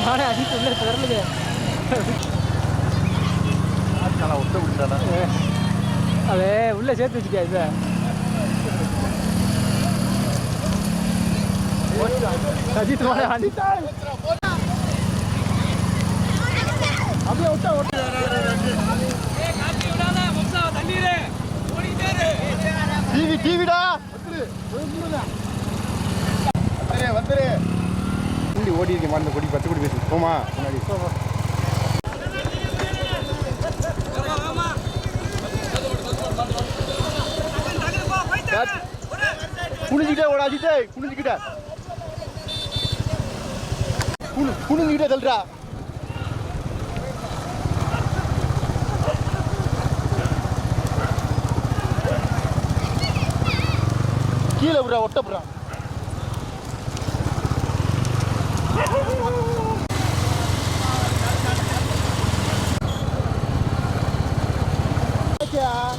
நானே அடித்து உள்ள திறலுங்க நல்லா ஒட்ட விட்டுட்டானா அது உள்ள சேர்த்து வச்சுக்கா இதை. அஜித் மாட அடி. அப்படியே ஒட்ட ஒட்ட. டிவி டிவிடா. வந்துரு. வந்துரு. முன்னாடி ஓடி இருக்கு மாதிரி கொடி பச்சை கொடி பேசி. போமா முன்னாடி. குனிஞ்சுக்கிட்டே ஓட அஜித்தே குனிஞ்சுக்கிட்டே. குனிஞ்சுக்கிட்டே தள்ளுறா கீழே விடுறா ஒட்டப்படுறான் 啊。